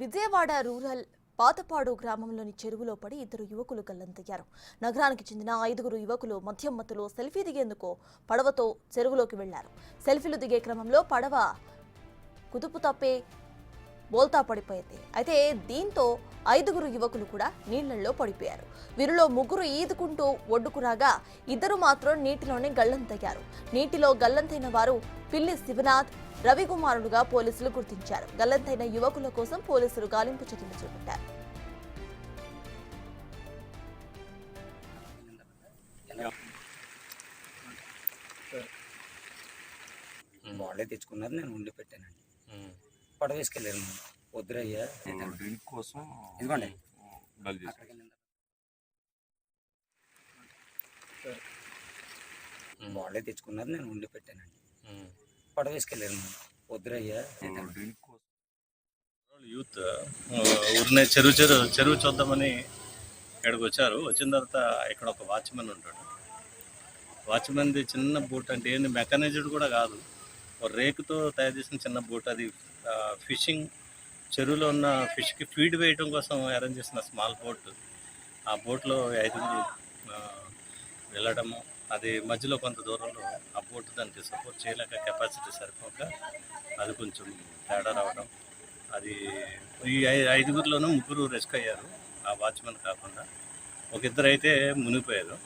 Vijayawada rural Pathapadu గ్రామంలోని చెరువులో పడి ఇద్దరు యువకులు గల్లంతయ్యారు. నగరానికి చెందిన ఐదుగురు యువకులు మద్యం మత్తులో సెల్ఫీ దిగేందుకు పడవతో చెరువులోకి వెళ్ళారు. సెల్ఫీలు దిగే క్రమంలో పడవ కుదుపు తప్పే బోల్తా పడిపోయింది. అయితే దీంతో ఐదుగురు యువకులు కూడా నీళ్ళలో పడిపోయారు. వీరిలో ముగ్గురు ఈదుకుంటూ ఒడ్డుకు రాగా ఇద్దరు మాత్రం నీటిలోనే గల్లంతయ్యారు. నీటిలో గల్లంతైన వారు పిల్లి శివనాథ్ రవికుమారులుగా పోలీసులు గుర్తించారు. గల్లంతైన యువకుల కోసం పోలీసులు గాలింపు చర్యలు చేపట్టారు. వాళ్ళే తెచ్చుకున్నారు నేను ఉండి పెట్టానండి. పడవ వేసుకెళ్ళారు వద్దురయ్యా డ్రింక్ కోసం ఇదిగోండి. వాళ్ళే తెచ్చుకున్నారు నేను ఉండి పెట్టానండి. పడవ వేసుకెళ్ళారు వద్దురయ్యా. డ్రింక్ కోసం. యూత్ ఊరినే చెరువు చెరువు చెరువు చూద్దామని ఇక్కడికి వచ్చారు. వచ్చిన తర్వాత ఇక్కడ ఒక వాచ్మెన్ ఉంటాడు. వాచ్మెన్ది చిన్న బోట్ అంటే ఏంది? మెకానైజ్డ్ కూడా కాదు. ఒక రేకుతో తయారు చేసిన చిన్న బోట్ అది ఫిషింగ్ చెరువులో ఉన్న ఫిష్కి ఫీడ్ వేయడం కోసం అరేంజ్ చేసిన స్మాల్ బోట్. ఆ బోట్లో ఐదుగురు ఆ, వెళ్ళడము అది మధ్యలో కొంత దూరంలో సపోర్ట్ దానికి సపోర్ట్ చేయలేక కెపాసిటీ సరిపోక అది కొంచెం తేడా రావడం. అది ఈ ఐ- ఐదుగురిలోనూ ముగ్గురు రెస్క్ అయ్యారు. ఆ వాచ్మెన్ కాకుండా. ఒక ఇద్దరు అయితే మునిగిపోయారు.